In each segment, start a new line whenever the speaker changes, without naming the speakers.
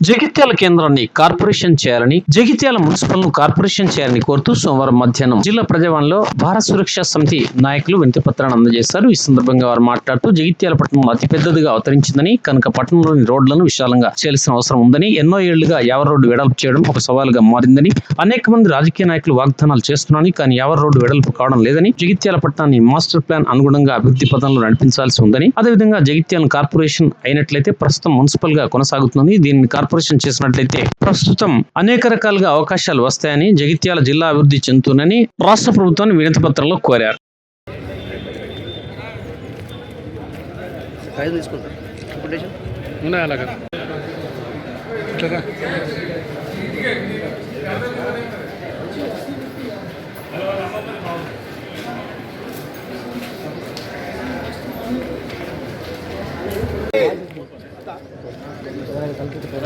జగిత్యాల కేంద్రాన్ని కార్పొరేషన్ చేయాలని జగిత్యాల మున్సిపల్ను కార్పొరేషన్ చేయాలని కోరుతూ సోమవారం మధ్యాహ్నం జిల్లా ప్రజావాణిలో భారత సురక్షా సమితి నాయకులు వినతి పత్రాన్ని అందజేశారు. ఈ సందర్భంగా వారు మాట్లాడుతూ జగిత్యాల పట్టణం అతి పెద్దదిగా అవతరించిందని కనుక పట్టణంలోని రోడ్లను విశాలంగా చేయాల్సిన అవసరం ఉందని ఎన్నో ఏళ్ళుగా యావర్ రోడ్డు వెడల్పు చేయడం ఒక సవాలుగా మారిందని అనేక మంది రాజకీయ నాయకులు వాగ్దానాలు చేస్తున్నారని కానీ యావర్ రోడ్డు వెడల్పు కావడం లేదని జగిత్యాల పట్టణాన్ని మాస్టర్ ప్లాన్ అనుగుణంగా అభివృద్ధి పథంలో నడిపించాల్సి ఉందని అదేవిధంగా జగిత్యాల కార్పొరేషన్ అయినట్లయితే ప్రస్తుతం మున్సిపల్గా కొనసాగుతుంది దీనిని కార్పొరేషన్ చేసినట్లయితే ప్రస్తుతం అనేక రకాలుగా అవకాశాలు వస్తాయని జగిత్యాల జిల్లా అభివృద్ధి చెందుతుందని రాష్ట్ర ప్రభుత్వాన్ని వినతి పత్రంలో కోరారు.
అలాగా. ఇట్లా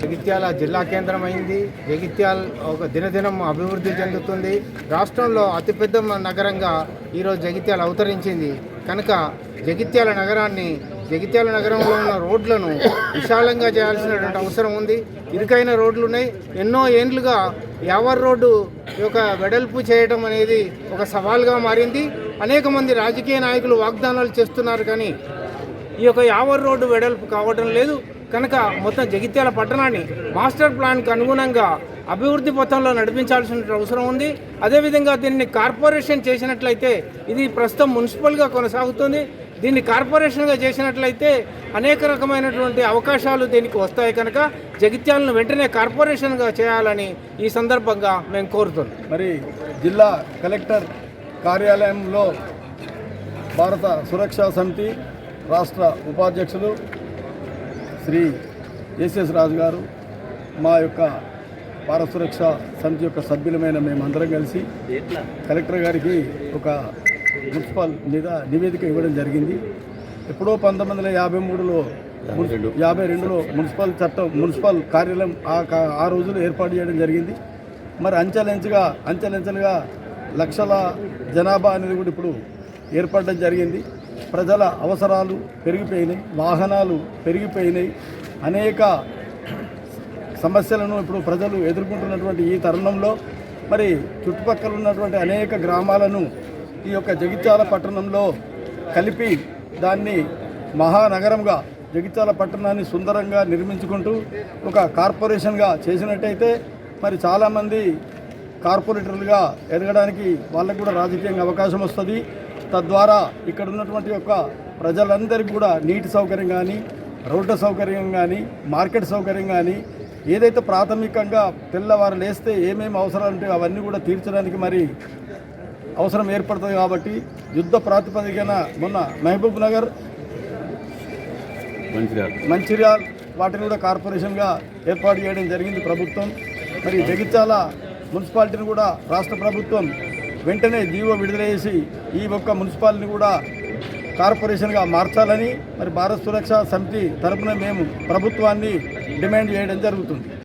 జగిత్యాల జిల్లా కేంద్రం అయింది జగిత్యాల ఒక దినదినం అభివృద్ధి చెందుతుంది. రాష్ట్రంలో అతిపెద్ద నగరంగా ఈరోజు జగిత్యాల అవతరించింది. కనుక జగిత్యాల నగరాన్ని జగిత్యాల నగరంలో ఉన్న రోడ్లను విశాలంగా చేయాల్సినటువంటి అవసరం ఉంది. ఇరుకైన రోడ్లు ఉన్నాయి ఎన్నో ఏండ్లుగా యావర్ రోడ్డు యొక్క వెడల్పు చేయడం అనేది ఒక సవాల్గా మారింది. అనేక మంది రాజకీయ నాయకులు వాగ్దానాలు చేస్తున్నారు కానీ ఈ యొక్క యావర్ రోడ్డు వెడల్పు కావడం లేదు. కనుక మొత్తం జగిత్యాల పట్టణాన్ని మాస్టర్ ప్లాన్కి అనుగుణంగా అభివృద్ధి పథంలో నడిపించాల్సిన అవసరం ఉంది. అదేవిధంగా దీన్ని కార్పొరేషన్ చేసినట్లయితే ఇది ప్రస్తుతం మున్సిపల్గా కొనసాగుతుంది. దీన్ని కార్పొరేషన్గా చేసినట్లయితే అనేక రకమైనటువంటి అవకాశాలు దీనికి వస్తాయి కనుక జగిత్యాలను వెంటనే కార్పొరేషన్గా చేయాలని ఈ సందర్భంగా మేము కోరుతున్నాం.
మరి జిల్లా కలెక్టర్ కార్యాలయంలో భారత సురక్షా సమితి రాష్ట్ర ఉపాధ్యక్షులు శ్రీ ఎస్ఎస్ రాజు గారు మా యొక్క భారత సురక్ష సమితి యొక్క సభ్యులమైన మేమందరం కలిసి కలెక్టర్ గారికి ఒక మున్సిపల్ మీద నివేదిక ఇవ్వడం జరిగింది. ఎప్పుడో పంతొమ్మిది వందల యాభై మూడులో యాభై రెండులో మున్సిపల్ చట్టం మున్సిపల్ కార్యాలయం ఆ కా- ఆ రోజులు ఏర్పాటు చేయడం జరిగింది. మరి అంచెలంచెగా అంచెలంచెలుగా లక్షల జనాభా అనేది కూడా ఇప్పుడు ఏర్పడడం జరిగింది. ప్రజల అవసరాలు పెరిగిపోయినాయి వాహనాలు పెరిగిపోయినాయి. అనేక సమస్యలను ఇప్పుడు ప్రజలు ఎదుర్కొంటున్నటువంటి ఈ తరుణంలో మరి చుట్టుపక్కల ఉన్నటువంటి అనేక గ్రామాలను ఈ యొక్క జగిత్యాల పట్టణంలో కలిపి దాన్ని మహానగరంగా జగిత్యాల పట్టణాన్ని సుందరంగా నిర్మించుకుంటూ ఒక కార్పొరేషన్గా చేసినట్టయితే మరి చాలామంది కార్పొరేటర్లుగా ఎదగడానికి వాళ్ళకు కూడా రాజకీయంగా అవకాశం వస్తుంది. తద్వారా ఇక్కడ ఉన్నటువంటి యొక్క ప్రజలందరికీ కూడా నీటి సౌకర్యం కానీ రోడ్డు సౌకర్యం కానీ మార్కెట్ సౌకర్యం కానీ ఏదైతే ప్రాథమికంగా తెల్లవారు లేస్తే ఏమేమి అవసరాలు ఉంటాయో అవన్నీ కూడా తీర్చడానికి మరి అవసరం ఏర్పడుతుంది కాబట్టి యుద్ధ ప్రాతిపదికన మొన్న మహబూబ్ నగర్ మంచిర్యాల్. వాటిని కూడా కార్పొరేషన్గా ఏర్పాటు చేయడం జరిగింది ప్రభుత్వం. మరి జగిత్యాల మున్సిపాలిటీని కూడా రాష్ట్ర ప్రభుత్వం వెంటనే జీవో విడుదల చేసి ఈ ఒక్క మున్సిపాలిటీని కూడా కార్పొరేషన్గా మార్చాలని మరి భారత్ సురక్ష సమితి తరపున మేము ప్రభుత్వాన్ని డిమాండ్ చేయడం జరుగుతుంది.